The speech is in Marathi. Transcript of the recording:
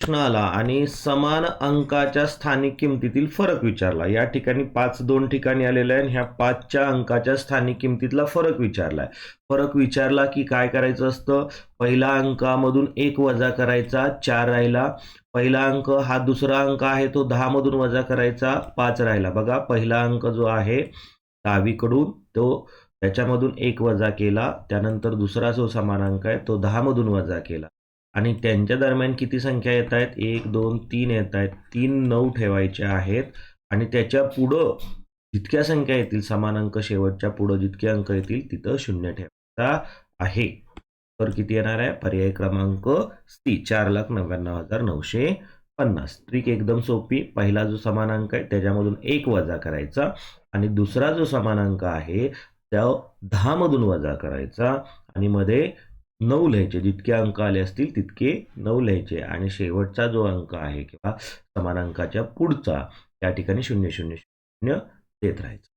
प्रश्न आला आणि समान अंकाच्या स्थानिक किमतीतील फरक विचारला. या ठिकाणी पाच दोन ठिकाणी आलेला आहे आणि ह्या पाचच्या अंकाच्या स्थानिक किमतीतला फरक विचारलाय. फरक विचारला की काय करायचं असतं? पहिला अंकामधून एक वजा करायचा चार राहिला. पहिला अंक हा दुसरा अंक आहे तो दहामधून वजा करायचा पाच राहिला. बघा पहिला अंक जो आहे डावीकडून तो त्याच्यामधून एक वजा केला त्यानंतर दुसरा जो समान अंक आहे तो दहामधून वजा केला. आणि त्यांच्या दरम्यान किती संख्या येत आहेत? एक दोन तीन येत आहेत. तीन नऊ ठेवायच्या आहेत. आणि त्याच्या पुढं जितक्या संख्या येतील समान अंक शेवटच्या पुढं जितके अंक येतील तिथं शून्य ठेवायचा आहे. तर किती येणार आहे? पर्याय क्रमांक सी चार लाख नव्याण्णव हजार नऊशे पन्नास. ट्रिक एकदम सोपी. पहिला जो समान अंक आहे त्याच्यामधून एक वजा करायचा. आणि दुसरा जो समान अंक आहे त्या दहामधून वजा करायचा. आणि मध्ये नऊ लिहायचे जितके अंक आले असतील तितके नऊ लिहायचे आणि शेवटचा जो अंक आहे किंवा समान अंकाच्या पुढचा त्या ठिकाणी शून्य शून्य शून्य देत राहायचं.